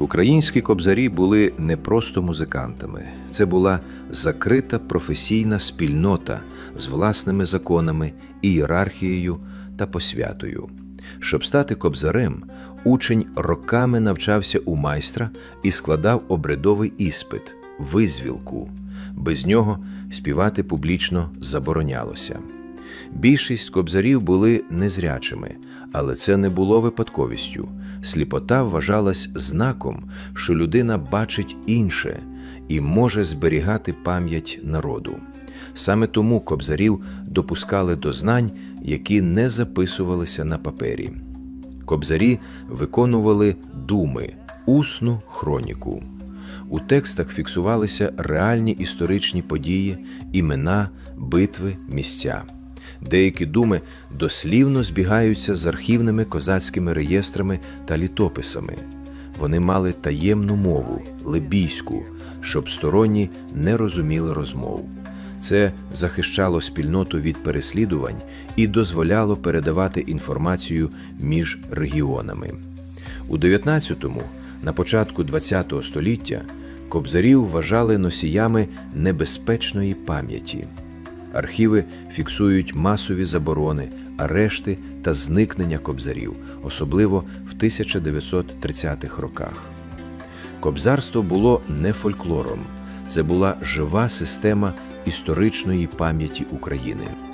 Українські кобзарі були не просто музикантами, це була закрита професійна спільнота з власними законами, ієрархією та посвятою. Щоб стати кобзарем, учень роками навчався у майстра і складав обрядовий іспит визвілку. Без нього співати публічно заборонялося. Більшість кобзарів були незрячими, але це не було випадковістю. Сліпота вважалась знаком, що людина бачить інше і може зберігати пам'ять народу. Саме тому кобзарів допускали до знань, які не записувалися на папері. Кобзарі виконували думи, усну хроніку. У текстах фіксувалися реальні історичні події, імена, битви, місця. Деякі думи дослівно збігаються з архівними козацькими реєстрами та літописами. Вони мали таємну мову лебійську, щоб сторонні не розуміли розмов. Це захищало спільноту від переслідувань і дозволяло передавати інформацію між регіонами. У 19-му, на початку ХХ століття, кобзарів вважали носіями небезпечної пам'яті. Архіви фіксують масові заборони, арешти та зникнення кобзарів, особливо в 1930-х роках. Кобзарство було не фольклором, це була жива система історичної пам'яті України.